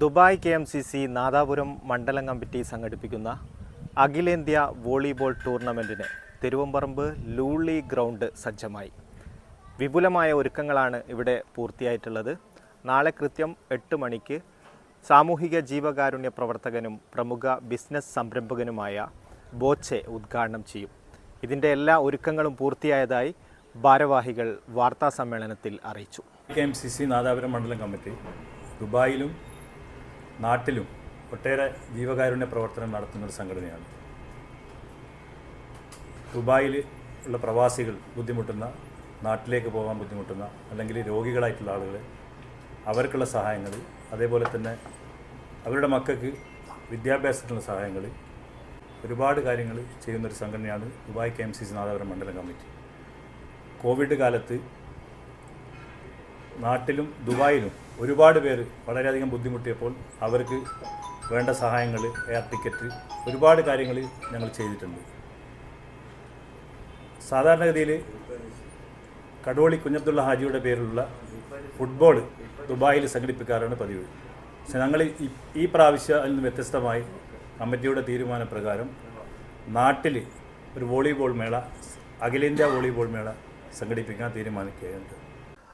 Dubai K M C C Nadapuram മണ്ഡലം committee സംഘടിപ്പിക്കുന്ന അഖിലേന്ത്യാ വോളിബോൾ ടൂർണമെന്റിന് തിരുവമ്പറമ്പ് ലൂളി ഗ്രൗണ്ട് സജ്ജമായി. വിപുലമായ ഒരുക്കങ്ങളാണ് ഇവിടെ പൂർത്തിയായിട്ടുള്ളത്. നാളെ കൃത്യം എട്ട് മണിക്ക് സാമൂഹിക ജീവകാരുണ്യ പ്രവർത്തകനും പ്രമുഖ ബിസിനസ് സംരംഭകനുമായ ബോച്ചെ ഉദ്ഘാടനം ചെയ്യും. ഇതിന്റെ എല്ലാ ഒരുക്കങ്ങളും പൂർത്തിയായതായി ഭാരവാഹികൾ വാർത്താ സമ്മേളനത്തിൽ അറിയിച്ചു. K M C C Nadapuram മണ്ഡലം കമ്മിറ്റി ദുബായിലും നാട്ടിലും ഒട്ടേറെ ജീവകാരുണ്യ പ്രവർത്തനം നടത്തുന്ന ഒരു സംഘടനയാണ്. ദുബായിൽ ഉള്ള പ്രവാസികൾ ബുദ്ധിമുട്ടുന്ന നാട്ടിലേക്ക് പോകാൻ ബുദ്ധിമുട്ടുന്ന അല്ലെങ്കിൽ രോഗികളായിട്ടുള്ള ആളുകൾ അവർക്കുള്ള സഹായങ്ങൾ അതേപോലെ തന്നെ അവരുടെ മക്കൾക്ക് വിദ്യാഭ്യാസത്തിനുള്ള സഹായങ്ങൾ ഒരുപാട് കാര്യങ്ങൾ ചെയ്യുന്നൊരു സംഘടനയാണ് Dubai K M C C Nadapuram മണ്ഡലം കമ്മിറ്റി. കോവിഡ് കാലത്ത് നാട്ടിലും ദുബായിലും ഒരുപാട് പേര് വളരെയധികം ബുദ്ധിമുട്ടിയപ്പോൾ അവർക്ക് വേണ്ട സഹായങ്ങൾ എയർ ടിക്കറ്റ് ഒരുപാട് കാര്യങ്ങൾ ഞങ്ങൾ ചെയ്തിട്ടുണ്ട്. സാധാരണഗതിയിൽ കടോളി കുഞ്ഞബ്ദുള്ള ഹാജിയുടെ പേരിലുള്ള ഫുട്ബോൾ ദുബായിൽ സംഘടിപ്പിക്കാറാണ് പതിവ്. പക്ഷെ ഞങ്ങൾ ഈ- ഈ പ്രാവശ്യം അതിൽ നിന്ന് വ്യത്യസ്തമായി കമ്മിറ്റിയുടെ തീരുമാനപ്രകാരം നാട്ടിൽ ഒരു വോളിബോൾ മേള അഖിലേന്ത്യാ വോളിബോൾ മേള സംഘടിപ്പിക്കാൻ തീരുമാനിക്കുകയുണ്ട്.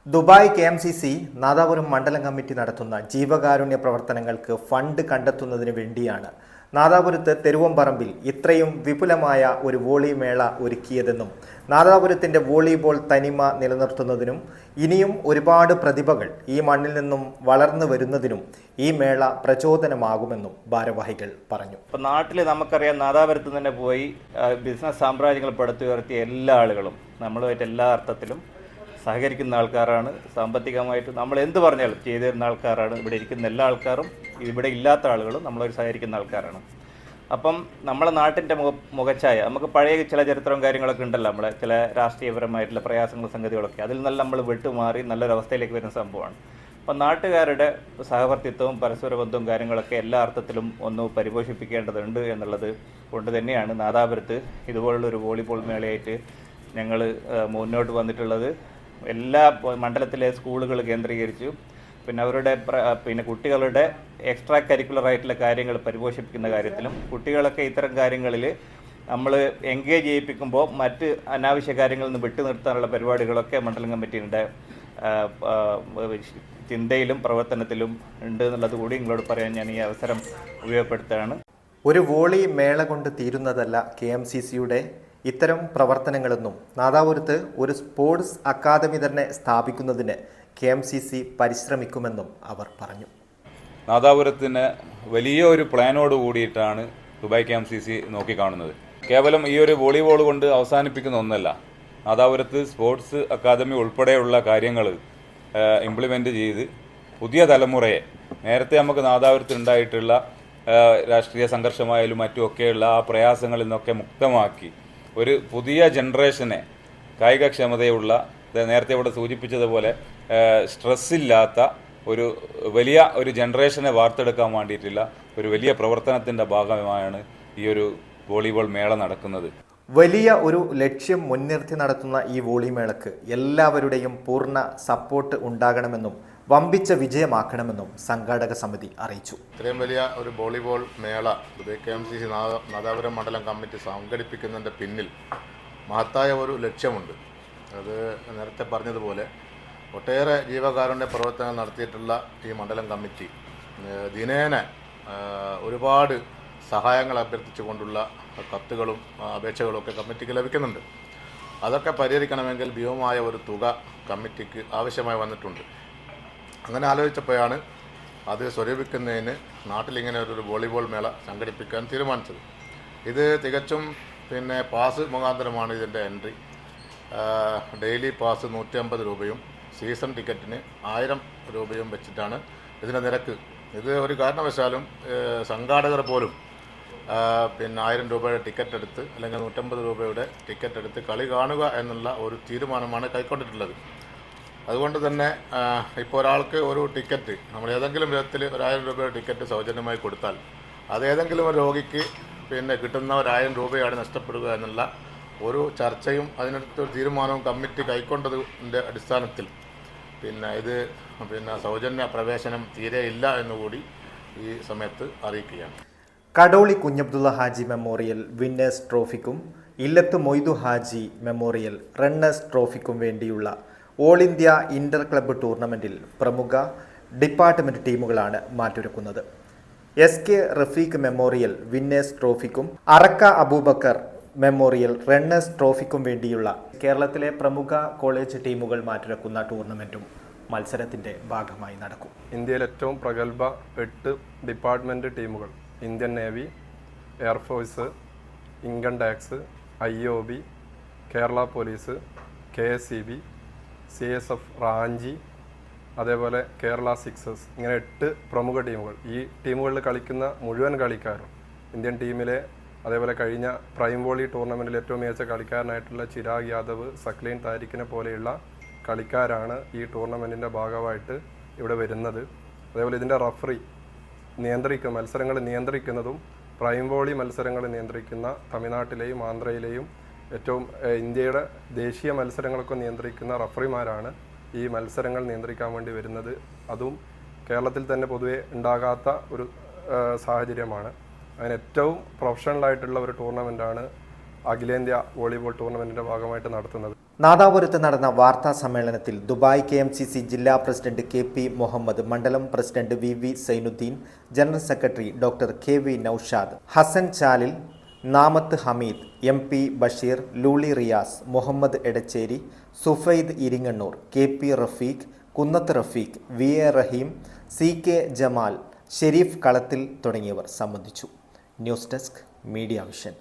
Dubai K M C C Nadapuram മണ്ഡലം കമ്മിറ്റി നടത്തുന്ന ജീവകാരുണ്യ പ്രവർത്തനങ്ങൾക്ക് ഫണ്ട് കണ്ടെത്തുന്നതിന് വേണ്ടിയാണ് നാദാപുരത്ത് തെരുവമ്പറമ്പിൽ ഇത്രയും വിപുലമായ ഒരു വോളി മേള ഒരുക്കിയതെന്നും നാദാപുരത്തിന്റെ വോളിബോൾ തനിമ നിലനിർത്തുന്നതിനും ഇനിയും ഒരുപാട് പ്രതിഭകൾ ഈ മണ്ണിൽ നിന്നും വളർന്നു വരുന്നതിനും ഈ മേള പ്രചോദനമാകുമെന്നും ഭാരവാഹികൾ പറഞ്ഞു. ഇപ്പം നാട്ടിൽ നമുക്കറിയാം നാദാപുരത്ത് തന്നെ പോയി ബിസിനസ് സാമ്രാജ്യങ്ങൾ പടുത്തുയർത്തിയ എല്ലാ ആളുകളും നമ്മളുമായിട്ട് എല്ലാ അർത്ഥത്തിലും സഹകരിക്കുന്ന ആൾക്കാരാണ്. സാമ്പത്തികമായിട്ട് നമ്മൾ എന്ത് പറഞ്ഞാലും ചെയ്തു തരുന്ന ആൾക്കാരാണ്. ഇവിടെ ഇരിക്കുന്ന എല്ലാ ആൾക്കാരും ഇവിടെ ഇല്ലാത്ത ആളുകളും നമ്മളൊരു സഹകരിക്കുന്ന ആൾക്കാരാണ്. അപ്പം നമ്മളെ നാട്ടിന്റെ മുഖ മുഖച്ഛായ നമുക്ക് പഴയ ചില ചരിത്രവും കാര്യങ്ങളൊക്കെ ഉണ്ടല്ലോ നമ്മളെ ചില രാഷ്ട്രീയപരമായിട്ടുള്ള പ്രയാസങ്ങളും സംഗതികളൊക്കെ. അതിൽ നിന്നെല്ലാം നമ്മൾ വിട്ടുമാറി നല്ലൊരവസ്ഥയിലേക്ക് വരുന്ന സംഭവമാണ്. അപ്പം നാട്ടുകാരുടെ സഹവർത്തിത്വവും പരസ്പര ബന്ധവും കാര്യങ്ങളൊക്കെ എല്ലാ അർത്ഥത്തിലും ഒന്ന് പരിപോഷിപ്പിക്കേണ്ടതുണ്ട് എന്നുള്ളത് കൊണ്ട് തന്നെയാണ് നാദാപുരത്ത് ഇതുപോലുള്ള ഒരു വോളിബോൾ മേളയായിട്ട് ഞങ്ങൾ മുന്നോട്ട് വന്നിട്ടുള്ളത്. എല്ലാ മണ്ഡലത്തിലെ സ്കൂളുകൾ കേന്ദ്രീകരിച്ചു. പിന്നെ അവരുടെ പിന്നെ കുട്ടികളുടെ എക്സ്ട്രാ കരിക്കുലർ ആയിട്ടുള്ള കാര്യങ്ങൾ പരിപോഷിപ്പിക്കുന്ന കാര്യത്തിലും കുട്ടികളൊക്കെ ഇത്തരം കാര്യങ്ങളിൽ നമ്മൾ എൻഗേജ് ചെയ്യിപ്പിക്കുമ്പോൾ മറ്റ് അനാവശ്യ കാര്യങ്ങളിൽ നിന്ന് വിട്ടു നിർത്താനുള്ള പരിപാടികളൊക്കെ മണ്ഡലം ആ, ചിന്തയിലും പ്രവർത്തനത്തിലും ഉണ്ട് എന്നുള്ളത് കൂടി നിങ്ങളോട് പറയാൻ ഞാൻ ഈ അവസരം ഉപയോഗപ്പെടുത്തുകയാണ്. ഒരു വോളി മേള കൊണ്ട് തീരുന്നതല്ല കെ എം സി സിയുടെ ഇത്തരം പ്രവർത്തനങ്ങളെന്നും നാദാപുരത്ത് ഒരു സ്പോർട്സ് അക്കാദമി തന്നെ സ്ഥാപിക്കുന്നതിന് കെ എം സി സി പരിശ്രമിക്കുമെന്നും അവർ പറഞ്ഞു. നാദാപുരത്തിന് വലിയ ഒരു പ്ലാനോട് കൂടിയിട്ടാണ് Dubai K M C C നോക്കിക്കാണുന്നത്. കേവലം ഈ ഒരു വോളിബോൾ കൊണ്ട് അവസാനിപ്പിക്കുന്ന ഒന്നല്ല. നാദാപുരത്ത് സ്പോർട്സ് അക്കാദമി ഉൾപ്പെടെയുള്ള കാര്യങ്ങൾ ഇംപ്ലിമെന്റ് ചെയ്ത് പുതിയ തലമുറയെ നേരത്തെ നമുക്ക് നാദാപുരത്ത് ഉണ്ടായിട്ടുള്ള രാഷ്ട്രീയ സംഘർഷമായാലും മറ്റുമൊക്കെയുള്ള ആ പ്രയാസങ്ങളിൽ നിന്നൊക്കെ മുക്തമാക്കി ഒരു പുതിയ ജനറേഷനെ കായികക്ഷമതയുള്ള നേരത്തെ ഇവിടെ സൂചിപ്പിച്ചതുപോലെ സ്ട്രെസ് ഇല്ലാത്ത ഒരു വലിയ ഒരു ജനറേഷനെ വാർത്തെടുക്കാൻ വേണ്ടിയിട്ടുള്ള ഒരു വലിയ പ്രവർത്തനത്തിന്റെ ഭാഗമായാണ് ഈ ഒരു വോളിബോൾ മേള നടക്കുന്നത്. വലിയ ഒരു ലക്ഷ്യം മുൻനിർത്തി നടത്തുന്ന ഈ വോളിമേളക്ക് എല്ലാവരുടെയും പൂർണ സപ്പോർട്ട് ഉണ്ടാകണമെന്നും വമ്പിച്ച വിജയമാക്കണമെന്നും സംഘാടക സമിതി അറിയിച്ചു. ഇത്രയും വലിയ ഒരു വോളിബോൾ മേള K M C C Nadapuram മണ്ഡലം കമ്മിറ്റി സംഘടിപ്പിക്കുന്നതിന്റെ പിന്നിൽ മഹത്തായ ഒരു ലക്ഷ്യമുണ്ട്. അത് നേരത്തെ പറഞ്ഞതുപോലെ ഒട്ടേറെ ജീവകാരുണ്യ പ്രവർത്തനങ്ങൾ നടത്തിയിട്ടുള്ള ഈ മണ്ഡലം കമ്മിറ്റി ദിനേന ഒരുപാട് സഹായങ്ങൾ അഭ്യർത്ഥിച്ചുകൊണ്ടുള്ള കത്തുകളും അപേക്ഷകളൊക്കെ കമ്മിറ്റിക്ക് ലഭിക്കുന്നുണ്ട്. അതൊക്കെ പരിഹരിക്കണമെങ്കിൽ ഭീമമായ ഒരു തുക കമ്മിറ്റിക്ക് ആവശ്യമായി വന്നിട്ടുണ്ട്. അങ്ങനെ ആലോചിച്ചപ്പോഴാണ് അത് സ്വരൂപിക്കുന്നതിന് നാട്ടിലിങ്ങനെ ഒരു വോളിബോൾ മേള സംഘടിപ്പിക്കാൻ തീരുമാനിച്ചത്. ഇത് തികച്ചും പിന്നെ പാസ് മുഖാന്തരമാണ് ഇതിന്റെ എൻട്രി. ഡെയിലി പാസ് നൂറ്റി അമ്പത് രൂപയും സീസൺ ടിക്കറ്റിന് ആയിരം രൂപയും വെച്ചിട്ടാണ് ഇതിന്റെ നിരക്ക്. ഇത് ഒരു കാരണവശാലും സംഘാടകർ പോലും പിന്നെ ആയിരം രൂപയുടെ ടിക്കറ്റ് എടുത്ത് അല്ലെങ്കിൽ നൂറ്റമ്പത് രൂപയുടെ ടിക്കറ്റ് എടുത്ത് കളി കാണുക എന്നുള്ള ഒരു തീരുമാനമാണ് കൈക്കൊണ്ടിട്ടുള്ളത്. അതുകൊണ്ട് തന്നെ ഇപ്പോൾ ഒരാൾക്ക് ഒരു ടിക്കറ്റ് നമ്മൾ ഏതെങ്കിലും വിധത്തിൽ ഒരായിരം രൂപയുടെ ടിക്കറ്റ് സൗജന്യമായി കൊടുത്താൽ അത് ഏതെങ്കിലും ഒരു രോഗിക്ക് പിന്നെ കിട്ടുന്ന ഒരായിരം രൂപയാണ് നഷ്ടപ്പെടുക എന്നുള്ള ഒരു ചർച്ചയും അതിനടുത്ത് ഒരു തീരുമാനവും കമ്മിറ്റി കൈക്കൊണ്ടതിന്റെ അടിസ്ഥാനത്തിൽ പിന്നെ ഇത് പിന്നെ സൗജന്യ പ്രവേശനം തീരെ ഇല്ല എന്നുകൂടി ഈ സമയത്ത് അറിയിക്കുകയാണ്. കടോളി കുഞ്ഞബ്ദുള്ള ഹാജി മെമ്മോറിയൽ വിന്നേഴ്സ് ട്രോഫിക്കും ഇല്ലത്ത് മൊയ്തു ഹാജി മെമ്മോറിയൽ റണ്ണേഴ്സ് ട്രോഫിക്കും വേണ്ടിയുള്ള ഓൾ ഇന്ത്യ ഇന്റർ ക്ലബ്ബ് ടൂർണമെന്റിൽ പ്രമുഖ ഡിപ്പാർട്ട്മെന്റ് ടീമുകളാണ് മാറ്റൊരുക്കുന്നത്. S K Rafeeq memorial winners ട്രോഫിക്കും Arakka Abubakar memorial runners ട്രോഫിക്കും വേണ്ടിയുള്ള കേരളത്തിലെ പ്രമുഖ കോളേജ് ടീമുകൾ മാറ്റുരക്കുന്ന ടൂർണമെന്റും മത്സരത്തിന്റെ ഭാഗമായി നടക്കും. ഇന്ത്യയിലെ ഏറ്റവും പ്രഗത്ഭ എട്ട് ഡിപ്പാർട്ട്മെന്റ് ടീമുകൾ Indian navy air force income tax I O B Kerala police K S C B C S F Ranchi അതേപോലെ കേരള സിക്സേഴ്സ് ഇങ്ങനെ എട്ട് പ്രമുഖ ടീമുകൾ. ഈ ടീമുകളിൽ കളിക്കുന്ന മുഴുവൻ കളിക്കാരും ഇന്ത്യൻ ടീമിലെ അതേപോലെ കഴിഞ്ഞ പ്രൈം വോളി ടൂർണമെന്റിൽ ഏറ്റവും മികച്ച കളിക്കാരനായിട്ടുള്ള ചിരാഗ് യാദവ് സക്ലീൻ താരിഖിനെ പോലെയുള്ള കളിക്കാരാണ് ഈ ടൂർണമെന്റിന്റെ ഭാഗമായിട്ട് ഇവിടെ വരുന്നത്. അതേപോലെ ഇതിന്റെ റഫറി നിയന്ത്രിക്കും മത്സരങ്ങൾ നിയന്ത്രിക്കുന്നതും പ്രൈം വോളി മത്സരങ്ങൾ നിയന്ത്രിക്കുന്ന തമിഴ്നാട്ടിലെയും ആന്ധ്രയിലെയും ഏറ്റവും ഇന്ത്യയുടെ ദേശീയ മത്സരങ്ങളൊക്കെ നിയന്ത്രിക്കുന്ന റഫറിമാരാണ് ഈ മത്സരങ്ങൾ നിയന്ത്രിക്കാൻ വേണ്ടി വരുന്നത്. അതും കേരളത്തിൽ തന്നെ പൊതുവെ ഉണ്ടാകാത്ത ഒരു സാഹചര്യമാണ്. അങ്ങനെ ഏറ്റവും പ്രൊഫഷണൽ ആയിട്ടുള്ള ഒരു ടൂർണമെന്റാണ് അഖിലേന്ത്യാ വോളിബോൾ ടൂർണമെന്റിന്റെ ഭാഗമായിട്ട് നടത്തുന്നത്. നാദാപുരത്ത് നടന്ന വാർത്താ സമ്മേളനത്തിൽ Dubai K M C C ജില്ലാ പ്രസിഡന്റ് കെ പി മുഹമ്മദ് മണ്ഡലം president V V Sainuddin general secretary doctor K V Noushad Hasan Chalil Namath Hameed M P Basheer Luli Riyas Muhammad Edachery Sufaid Iringannur K P Rafeeq Kunnath Rafeeq V A Raheem C K Jamal Sharif Kalathil തുടങ്ങിയവർ സംബന്ധിച്ചു. News desk media vision.